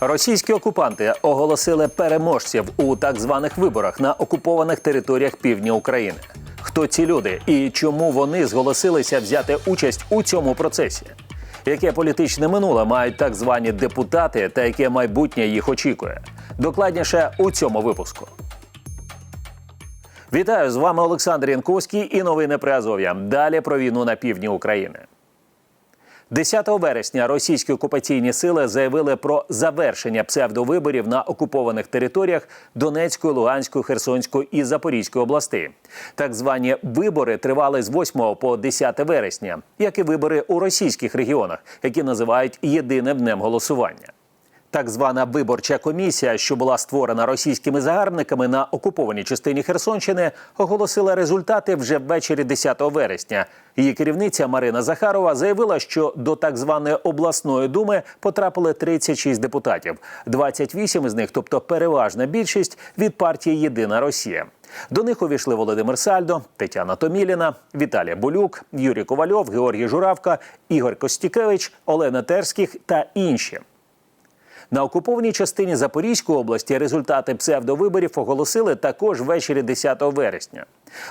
Російські окупанти оголосили переможців у так званих виборах на окупованих територіях півдня України. Хто ці люди і чому вони зголосилися взяти участь у цьому процесі? Яке політичне минуле мають так звані депутати та яке майбутнє їх очікує? Докладніше у цьому випуску. Вітаю з вами Олександр Янковський і новини при Азов'я. Далі про війну на півдні України. 10 вересня російські окупаційні сили заявили про завершення псевдовиборів на окупованих територіях Донецької, Луганської, Херсонської і Запорізької областей. Так звані вибори тривали з 8 по 10 вересня, як і вибори у російських регіонах, які називають єдиним днем голосування. Так звана виборча комісія, що була створена російськими загарбниками на окупованій частині Херсонщини, оголосила результати вже ввечері 10 вересня. Її керівниця Марина Захарова заявила, що до так званої обласної думи потрапили 36 депутатів. 28 з них, тобто переважна більшість, від партії Єдина Росія. До них увійшли Володимир Сальдо, Тетяна Томіліна, Віталій Болюк, Юрій Ковальов, Георгій Журавка, Ігор Костікевич, Олена Терських та інші. На окупованій частині Запорізької області результати псевдовиборів оголосили також ввечері 10 вересня.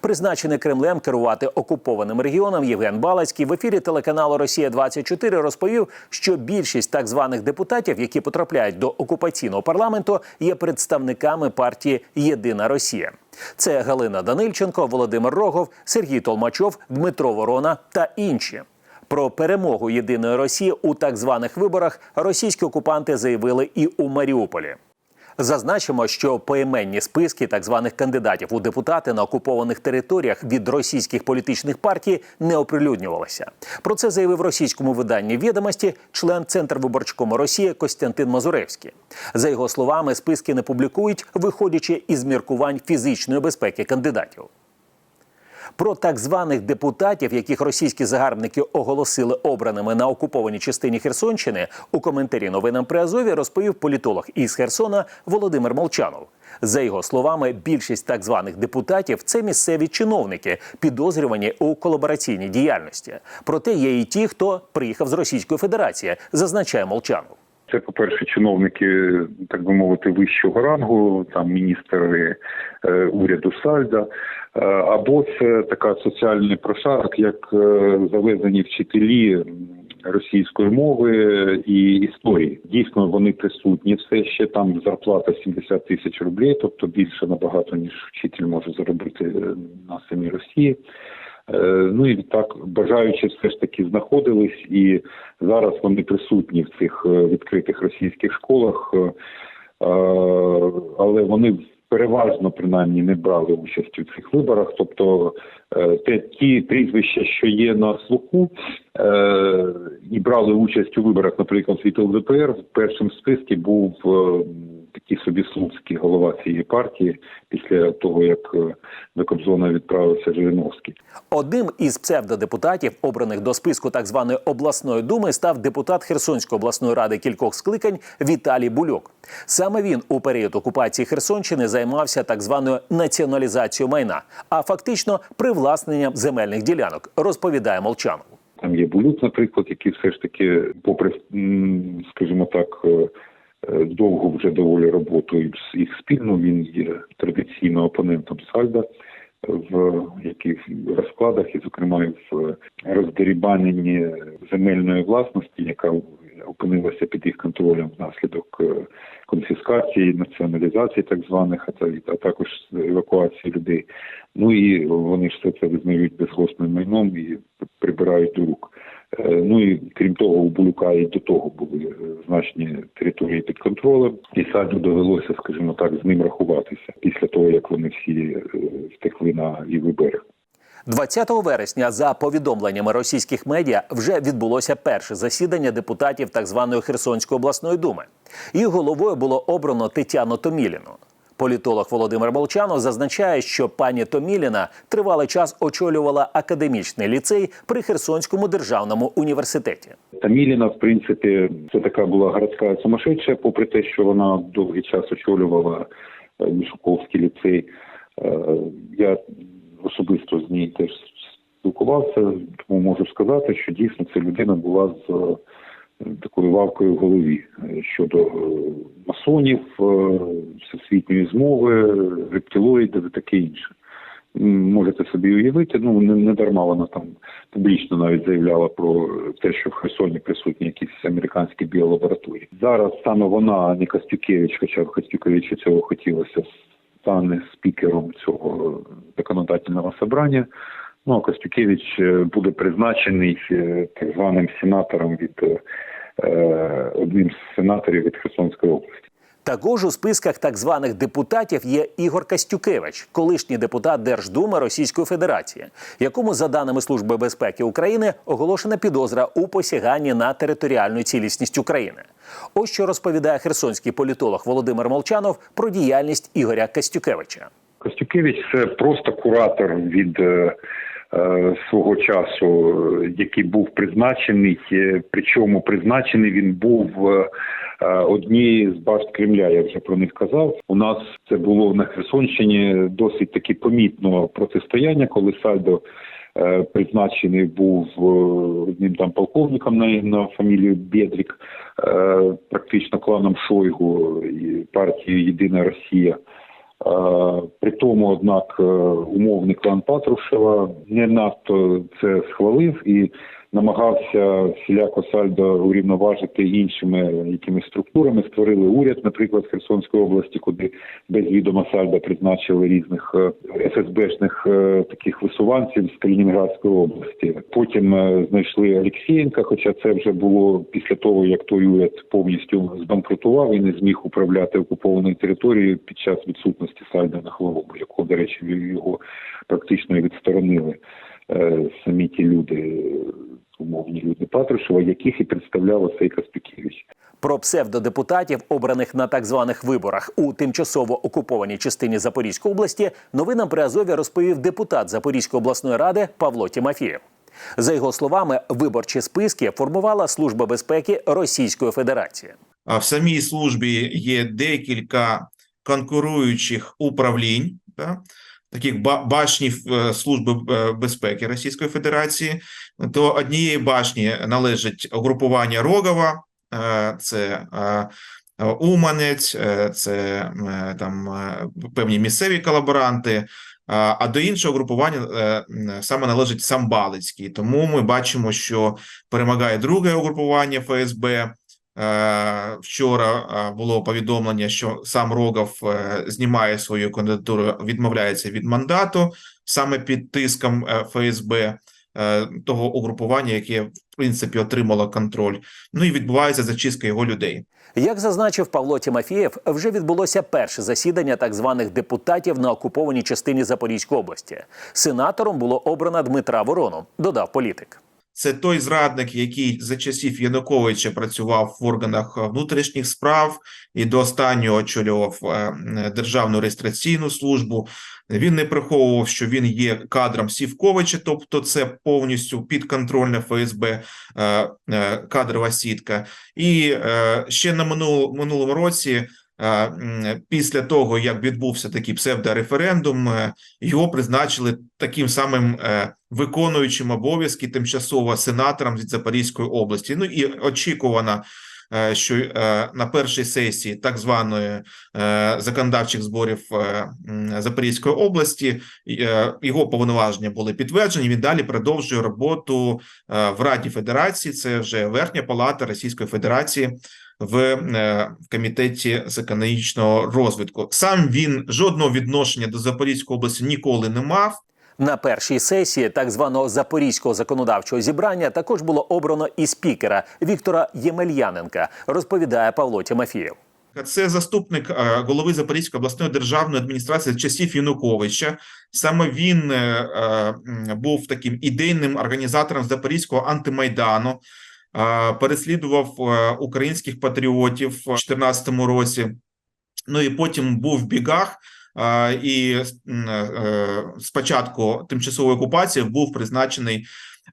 Призначений Кремлем керувати окупованим регіоном Євген Балацький в ефірі телеканалу Росія 24 розповів, що більшість так званих депутатів, які потрапляють до окупаційного парламенту, є представниками партії Єдина Росія. Це Галина Данильченко, Володимир Рогов, Сергій Толмачов, Дмитро Ворона та інші. Про перемогу єдиної Росії у так званих виборах російські окупанти заявили і у Маріуполі. Зазначимо, що поіменні списки так званих кандидатів у депутати на окупованих територіях від російських політичних партій не оприлюднювалися. Про це заявив російському виданні відомості член Центрвиборчкому Росії Костянтин Мазуревський. За його словами, списки не публікують, виходячи із міркувань фізичної безпеки кандидатів. Про так званих депутатів, яких російські загарбники оголосили обраними на окупованій частині Херсонщини, у коментарі новинам при Азові розповів політолог із Херсона Володимир Молчанов. За його словами, більшість так званих депутатів це місцеві чиновники, підозрювані у колабораційній діяльності. Проте є і ті, хто приїхав з Російської Федерації, зазначає Молчанов. Це, по-перше, чиновники, так би мовити, вищого рангу, там міністри е, уряду Сальда, е, або це така соціальний прошарок, як е, завезені вчителі російської мови і історії. Дійсно, вони присутні. Все ще там зарплата 70 тисяч рублів, тобто більше набагато ніж вчитель може заробити е, на самій Росії. Е, Ну і так бажаючи все ж таки знаходились, і зараз вони присутні в цих е, відкритих російських школах, е, але вони переважно принаймні не брали участь у цих виборах. Тобто те ті прізвища, що є на слуху, і брали участь у виборах, наприклад, від ЛДПР, в першому списку був такий собі слуцький голова цієї партії після того, як е, до Кобзона відправився Жириновський. Одним із псевдодепутатів, обраних до списку так званої обласної думи, став депутат Херсонської обласної ради кількох скликань Віталій Бульок. Саме він у період окупації Херсонщини займався так званою націоналізацією майна, а фактично привласненням земельних ділянок, розповідає Молчанов. Там є Булюк, наприклад, який все ж таки, попри, скажімо так, е, довгу вже доволі роботу і с- їх спільну, він є традиційно опонентом Сальда в яких розкладах, і, зокрема, в роздерібаненні земельної власності, яка опинилася під їх контролем внаслідок е, конфіскації, націоналізації так званих, а також евакуації людей. Ну і вони ж все це визнають безгосним майном і прибирають до рук. Е, Ну і крім того, у Булюка і до того були е, значні території під контролем, і саду довелося, скажімо так, з ним рахуватися після того, як вони всі е, втекли на лівий берег. 20 вересня, за повідомленнями російських медіа, вже відбулося перше засідання депутатів так званої Херсонської обласної думи. Їх головою було обрано Тетяну Томіліну. Політолог Володимир Молчанов зазначає, що пані Томіліна тривалий час очолювала академічний ліцей при Херсонському державному університеті. Таміліна, в принципі, це така була городська сумасшедша, попри те, що вона довгий час очолювала е, Мішуковський ліцей. Е, Я особисто з ній теж спілкувався, тому можу сказати, що дійсно ця людина була з такою вавкою в голові е, щодо е, масонів, е, всесвітньої змови, рептилоїдів і таке інше. Можете собі уявити, ну не, не дарма вона там публічно навіть заявляла про те, що в Херсоні присутні якісь американські біолабораторії. Зараз саме вона, а не Костюкевич, хоча Костюкевичу цього хотілося, стане спікером цього законодательного собрання. Ну Костюкевич е, буде призначений е, так званим сенатором від е, одним з сенаторів від Херсонської області. Також у списках так званих депутатів є Ігор Кастюкевич, колишній депутат Держдуми Російської Федерації, якому, за даними Служби безпеки України, оголошена підозра у посяганні на територіальну цілісність України. Ось що розповідає херсонський політолог Володимир Молчанов про діяльність Ігоря Кастюкевича. Костюкевич це просто куратор від свого часу, е, який був призначений. е, Причому призначений він був е, е, однією з башт Кремля. Я вже про них казав. У нас це було на Херсонщині досить таки помітно протистояння, коли Сальдо. е, Призначений був е, одним там полковником на, на фамілію Бєдрік, е, практично кланом Шойгу і партією Єдина Росія. Е, При тому, однак, умовник умовний клан Патрушева не надто це схвалив і намагався всіляко сальдо урівноважити іншими якимись структурами. Створили уряд, наприклад, Херсонської області, куди без відома сальдо призначили різних е, ФСБшних е, таких висуванців з Калінінградської області. Потім е, знайшли Олексієнка, хоча це вже було після того, як той уряд повністю збанкрутував і не зміг управляти окупованою територією під час відсутності Сальда на хворобу, якого, до речі, його практично відсторонили е, самі ті люди, е, умовні люди Патрушева, яких і представляв оцей Каспікевич. Про псевдодепутатів, обраних на так званих виборах у тимчасово окупованій частині Запорізької області, новинам при Азові розповів депутат Запорізької обласної ради Павло Тімофєєв. За його словами, виборчі списки формувала Служба безпеки Російської Федерації. А в самій службі є декілька конкуруючих управлінь, да, таких ба- башнів е, Служби е, безпеки Російської Федерації. До однієї башні належить угрупування Рогова, е, це Уманець, це там певні місцеві колаборанти. А до іншого групування саме належить сам Балицький. Тому ми бачимо, що перемагає друге угрупування ФСБ. Е, Вчора е, було повідомлення, що сам Рогов е, знімає свою кандидатуру, відмовляється від мандату саме під тиском ФСБ того угрупування, яке в принципі отримало контроль. Ну і відбувається зачистка його людей. Як зазначив Павло Тімофєєв, вже відбулося перше засідання так званих депутатів на окупованій частині Запорізької області. Сенатором було обрано Дмитра Ворону, додав політик. Це той зрадник, який за часів Януковича працював в органах внутрішніх справ і до останнього очолював е, державну реєстраційну службу. Він не приховував, що він є кадром Сівковича, тобто це повністю підконтрольне ФСБ е, е, кадрова сітка. І ще на минул, минулому році. Після того, як відбувся такий псевдореферендум, е, його призначили таким самим е, виконуючим обов'язки тимчасово сенатором від Запорізької області. Ну і очікувано, е, що на першій сесії так званої законодавчих зборів Запорізької області його повноваження були підтверджені. Він далі продовжує роботу в Раді Федерації. Це вже верхня палата Російської Федерації. В е, комітеті з економічного розвитку сам він жодного відношення до Запорізької області ніколи не мав. На першій сесії так званого запорізького законодавчого зібрання також було обрано і спікера Віктора Ємельяненка, розповідає Павло Тимофєєв. Це заступник е, голови Запорізької обласної державної адміністрації часів Януковича. Саме він е, був таким ідейним організатором Запорізького антимайдану, переслідував е, українських патріотів в 2014 році. Ну і потім був в бігах. е, І е, спочатку тимчасової окупації був призначений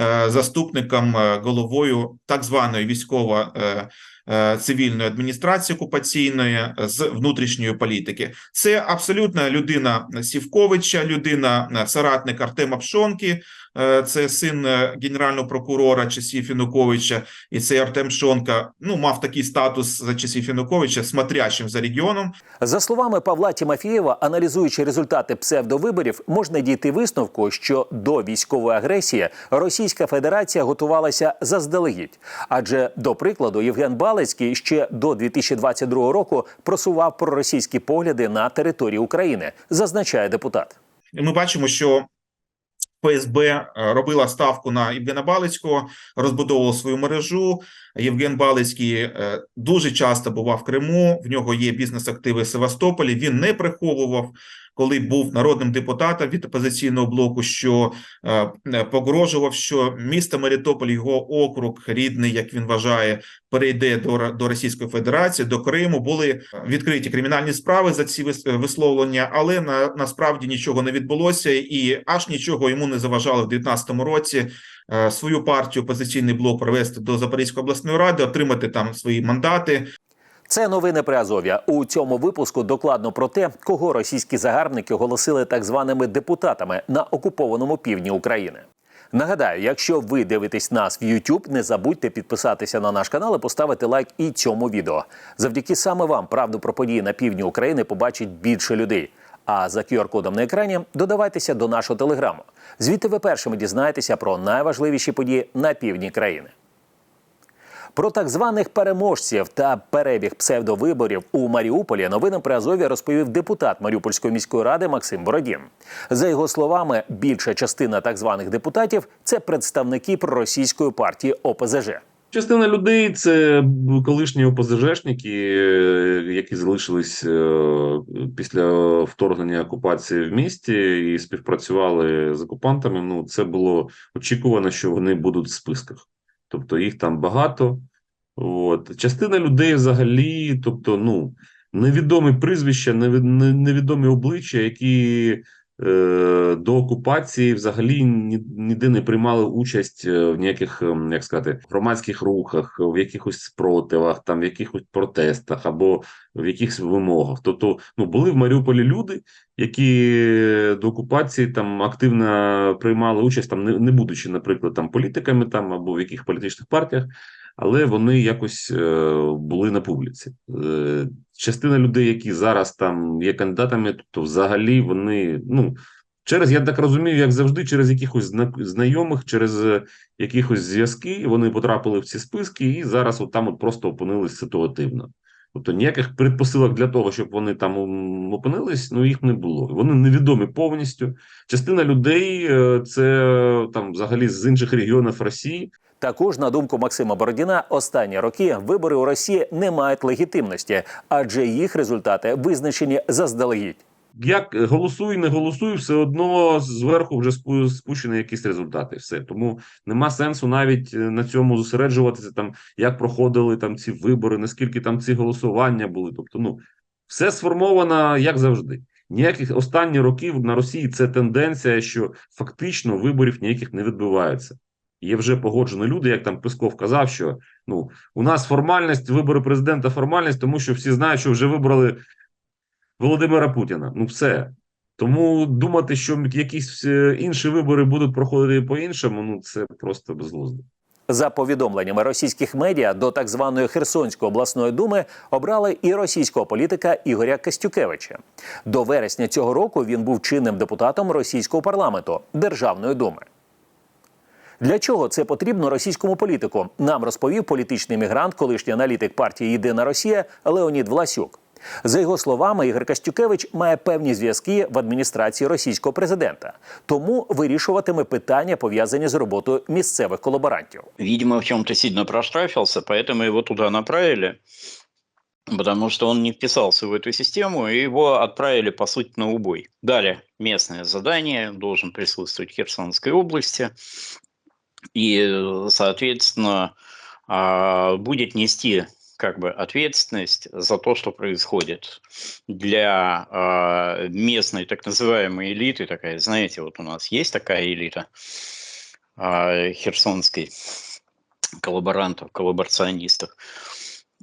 е, заступником е, головою так званої військово е, е, цивільної адміністрації окупаційної е, з внутрішньої політики. Це абсолютно людина Сівковича, людина е, соратник Артема Пшонки. е, Це син е, генерального прокурора часів Януковича, і цей Артем Пшонка ну мав такий статус за часів Януковича, смотрящим за регіоном. За словами Павла Тімофєєва, аналізуючи результати псевдовиборів, можна дійти висновку, що до військової агресії Російська Федерація готувалася заздалегідь. Адже, до прикладу, Євген Балицький ще до 2022 року просував проросійські погляди на території України, зазначає депутат. Ми бачимо, що ФСБ е, робила ставку на Євгена Балицького, розбудовувала свою мережу. Євген Балицький е, дуже часто бував в Криму. В нього є бізнес-активи в Севастополі. Він не приховував, коли був народним депутатом від опозиційного блоку, що е, е, погрожував, що місто Мелітополь, його округ рідний, як він вважає, перейде до, до Російської Федерації, до Криму. Були відкриті кримінальні справи за ці вис- висловлення, але на насправді нічого не відбулося, і аж нічого йому не заважало в 2019 році е, свою партію опозиційний блок привести до Запорізької обласної ради, отримати там свої мандати. Це новини при Азов'я. У цьому випуску докладно про те, кого російські загарбники оголосили так званими депутатами на окупованому півдні України. Нагадаю, якщо ви дивитесь нас в YouTube, не забудьте підписатися на наш канал і поставити лайк і цьому відео. Завдяки саме вам правду про події на півдні України побачить більше людей. А за QR-кодом на екрані додавайтеся до нашого телеграму. Звідти ви першими дізнаєтеся про найважливіші події на півдні країни. Про так званих переможців та перебіг псевдовиборів у Маріуполі новинам при Азові розповів депутат Маріупольської міської ради Максим Бородін. За його словами, більша частина так званих депутатів це представники проросійської партії ОПЗЖ. Частина людей це колишні ОПЗЖшники, які залишились е, після вторгнення окупації в місті і співпрацювали з окупантами. Ну, це було очікувано, що вони будуть в списках. Тобто їх там багато. От. Частина людей взагалі, тобто, ну, невідомі прізвища, неві- не- невідомі обличчя, які до окупації взагалі ніде не приймали участь е, в ніяких, ем, як сказати, громадських рухах, в якихось спротивах, там, в якихось протестах або в якихось вимогах. Тобто, ну, були в Маріуполі люди, які до окупації там активно приймали участь, там, не, не будучи, наприклад, там політиками там або в яких політичних партіях, але вони якось е, були на публіці. Е, частина людей, які зараз там є кандидатами, тобто взагалі вони ну через я так розумію, як завжди, через якихось зна- знайомих, через е, якихось зв'язки вони потрапили в ці списки, і зараз от там от просто опинились ситуативно. Тобто ніяких предпосилок для того, щоб вони там опинились, ну їх не було. Вони невідомі повністю. Частина людей це там взагалі з інших регіонів Росії. Також, на думку Максима Бородіна, останні роки вибори у Росії не мають легітимності, адже їх результати визначені заздалегідь. Як голосуй, не голосуй, все одно зверху вже спу- спущені якісь результати. Все тому нема сенсу навіть е, на цьому зосереджуватися. Там як проходили там ці вибори, наскільки там ці голосування були. Тобто, ну все сформовано як завжди. Ніяких останні роки на Росії це тенденція, що фактично виборів ніяких не відбувається. Є вже погоджені люди, як там Песков казав, що ну у нас формальність, вибори президента, формальність, тому що всі знають, що вже вибрали Володимира Путіна. Ну все. Тому думати, що якісь е, інші вибори будуть проходити по-іншому, ну це просто безглуздо. За повідомленнями російських медіа до так званої Херсонської обласної думи обрали і російського політика Ігоря Костюкевича. До вересня цього року він був чинним депутатом російського парламенту Державної думи. Для чого це потрібно російському політику? Нам розповів політичний мігрант, колишній аналітик партії Єдина Росія Леонід Власюк. За його словами, Ігор Костюкевич має певні зв'язки в адміністрації російського президента, тому вирішуватиме питання пов'язані з роботою місцевих колаборантів. Видимо, в чем-то сильно проштрафился, поэтому его туда направили, потому что он не вписался в эту систему, и его отправили, по сути, на убой. Дали местное задание, должен присутствовать в Херсонской области, и, соответственно, а, будет нести как бы ответственность за то, что происходит. Для а, местной так называемой элиты, такая, знаете, вот у нас есть такая элита а, херсонской, коллаборантов, коллаборационистов.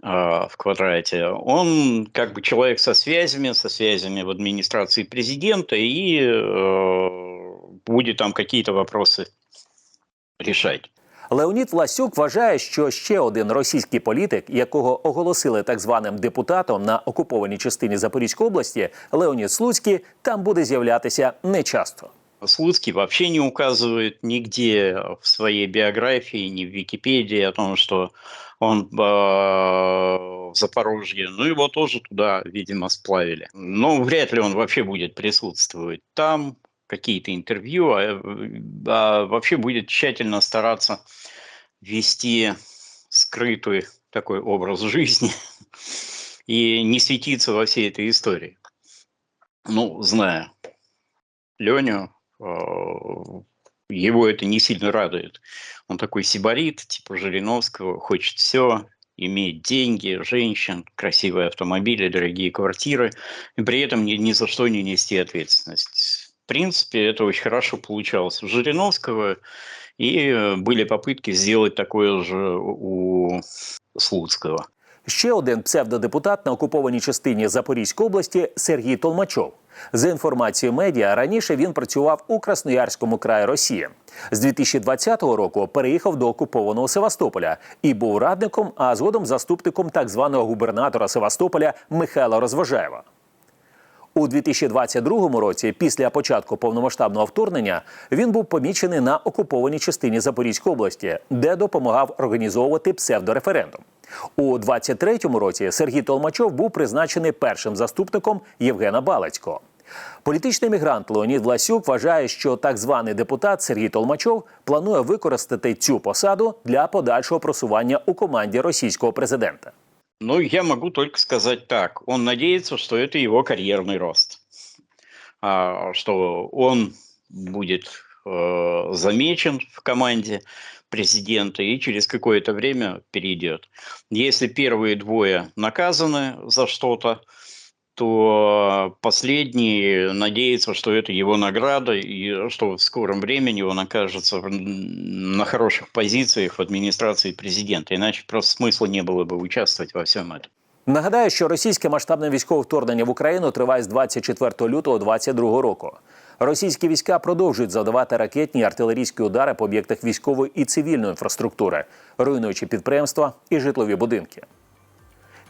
в квадрате, он как бы человек со связями, со связями в администрации президента и э, будет там какие-то вопросы решать. Леонід Власюк вважає, що ще один російський політик, якого оголосили так званим депутатом на окупованій частині Запорізької області, Леонід Слуцький, там буде з'являтися нечасто. Слуцкий вообще не указывает нигде в своей биографии, ни в Википедии о том, что он э, в Запорожье. Ну, его тоже туда, видимо, сплавили. Но вряд ли он вообще будет присутствовать там, какие-то интервью, а, а вообще будет тщательно стараться вести скрытый такой образ жизни и не светиться во всей этой истории. Ну, зная Леню, э, его это не сильно радует. Он такой сибарит, типа Жириновского, хочет все, иметь деньги, женщин, красивые автомобили, дорогие квартиры, и при этом ни, ни за что не нести ответственность. В принципе, это очень хорошо получалось у Жириновского, и э, были попытки сделать такое же у Слуцкого. Ще один псевдодепутат на окупованій частині Запорізької області Сергій Толмачов. За інформацією медіа, раніше він працював у Красноярському краї Росії. З 2020 року переїхав до окупованого Севастополя і був радником, а згодом заступником так званого губернатора Севастополя Михайла Розважаєва. У 2022 році, після початку повномасштабного вторгнення, він був помічений на окупованій частині Запорізької області, де допомагав організовувати псевдореферендум. У 2023 році Сергій Толмачов був призначений першим заступником Євгена Балацького. Політичний мігрант Леонід Власюк вважає, що так званий депутат Сергій Толмачов планує використати цю посаду для подальшого просування у команді російського президента. Ну, я могу только сказать так. Он надеется, что это его карьерный рост. А, что он будет э, замечен в команде президента и через какое-то время перейдет. Если первые двое наказаны за что-то, то последний надеется, что это его награда и что в скором времени он окажется в- на хороших позициях в администрации президента. Иначе просто смысла не было бы участвовать во всем этом. Нагадаю, що російське масштабне військове вторгнення в Україну триває з 24 лютого 2022 року. Російські війська продовжують завдавати ракетні і артилерійські удари по об'єктах військової і цивільної інфраструктури, руйнуючи підприємства і житлові будинки.